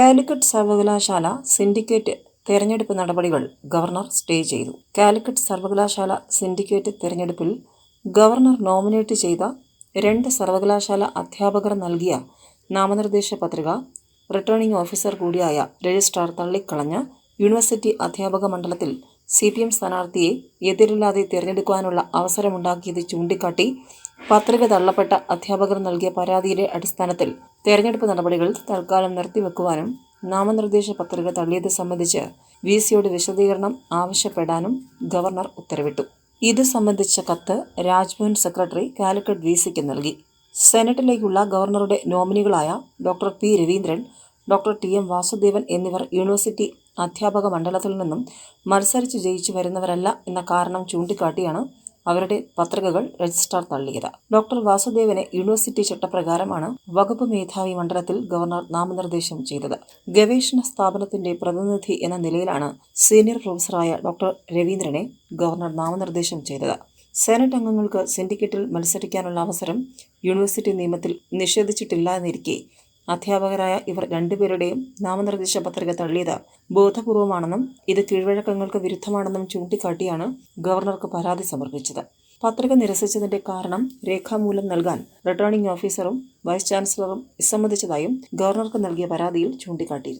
കാലിക്കറ്റ് സർവകലാശാല സിൻഡിക്കേറ്റ് തെരഞ്ഞെടുപ്പ് നടപടികൾ ഗവർണർ സ്റ്റേ ചെയ്തു. കാലിക്കറ്റ് സർവകലാശാല സിൻഡിക്കേറ്റ് തെരഞ്ഞെടുപ്പിൽ ഗവർണർ നോമിനേറ്റ് ചെയ്ത രണ്ട് സർവകലാശാല അധ്യാപകർ നൽകിയ നാമനിർദ്ദേശ പത്രിക റിട്ടേണിംഗ് ഓഫീസർ കൂടിയായ രജിസ്ട്രാർ തള്ളിക്കളഞ്ഞ് യൂണിവേഴ്സിറ്റി അധ്യാപക മണ്ഡലത്തിൽ സി പി എം സ്ഥാനാർത്ഥിയെ എതിരില്ലാതെ തിരഞ്ഞെടുക്കുവാനുള്ള അവസരമുണ്ടാക്കിയത് ചൂണ്ടിക്കാട്ടി പത്രിക തള്ളപ്പെട്ട അധ്യാപകർ നൽകിയ പരാതിയുടെ അടിസ്ഥാനത്തിൽ തെരഞ്ഞെടുപ്പ് നടപടികൾ തൽക്കാലം നിർത്തിവെക്കുവാനും നാമനിർദ്ദേശ പത്രിക തള്ളിയത് സംബന്ധിച്ച് വി സിയോട് വിശദീകരണം ആവശ്യപ്പെടാനും ഗവർണർ ഉത്തരവിട്ടു. ഇത് സംബന്ധിച്ച കത്ത് രാജ്ഭവൻ സെക്രട്ടറി കാലിക്കറ്റ് വി സിക്ക് നൽകി. സെനറ്റിലേക്കുള്ള ഗവർണറുടെ നോമിനികളായ doctor P Raveendran doctor T M Vasudevan എന്നിവർ യൂണിവേഴ്സിറ്റി അധ്യാപക മണ്ഡലത്തിൽ നിന്നും മത്സരിച്ച് ജയിച്ചു വരുന്നവരല്ല എന്ന കാരണം ചൂണ്ടിക്കാട്ടിയാണ് അവരുടെ പത്രികകൾ രജിസ്ട്രാർ തള്ളിയത്. ഡോക്ടർ വാസുദേവനെ യൂണിവേഴ്സിറ്റി ചട്ടപ്രകാരമാണ് വകുപ്പ് മേധാവി മണ്ഡലത്തിൽ ഗവർണർ നാമനിർദ്ദേശം ചെയ്തത്. ഗവേഷണ സ്ഥാപനത്തിന്റെ പ്രതിനിധി എന്ന നിലയിലാണ് സീനിയർ പ്രൊഫസറായ ഡോക്ടർ രവീന്ദ്രനെ ഗവർണർ നാമനിർദ്ദേശം ചെയ്തത്. സെനറ്റ് അംഗങ്ങൾക്ക് സിൻഡിക്കേറ്റിൽ മത്സരിക്കാനുള്ള അവസരം യൂണിവേഴ്സിറ്റി നിയമത്തിൽ നിഷേധിച്ചിട്ടില്ല എന്നിരിക്കെ അധ്യാപകരായ ഇവർ രണ്ടുപേരുടെയും നാമനിർദ്ദേശ പത്രിക തള്ളിയത് ബോധപൂർവമാണെന്നും ഇത് കീഴ്വഴക്കങ്ങൾക്ക് വിരുദ്ധമാണെന്നും ചൂണ്ടിക്കാട്ടിയാണ് ഗവർണർക്ക് പരാതി സമർപ്പിച്ചത്. പത്രിക നിരസിച്ചതിന്റെ കാരണം രേഖാമൂലം നൽകാൻ റിട്ടേണിംഗ് ഓഫീസറും വൈസ് ചാൻസലറും വിസമ്മതിച്ചതായും ഗവർണർക്ക് നൽകിയ പരാതിയിൽ ചൂണ്ടിക്കാട്ടിയിരുന്നു.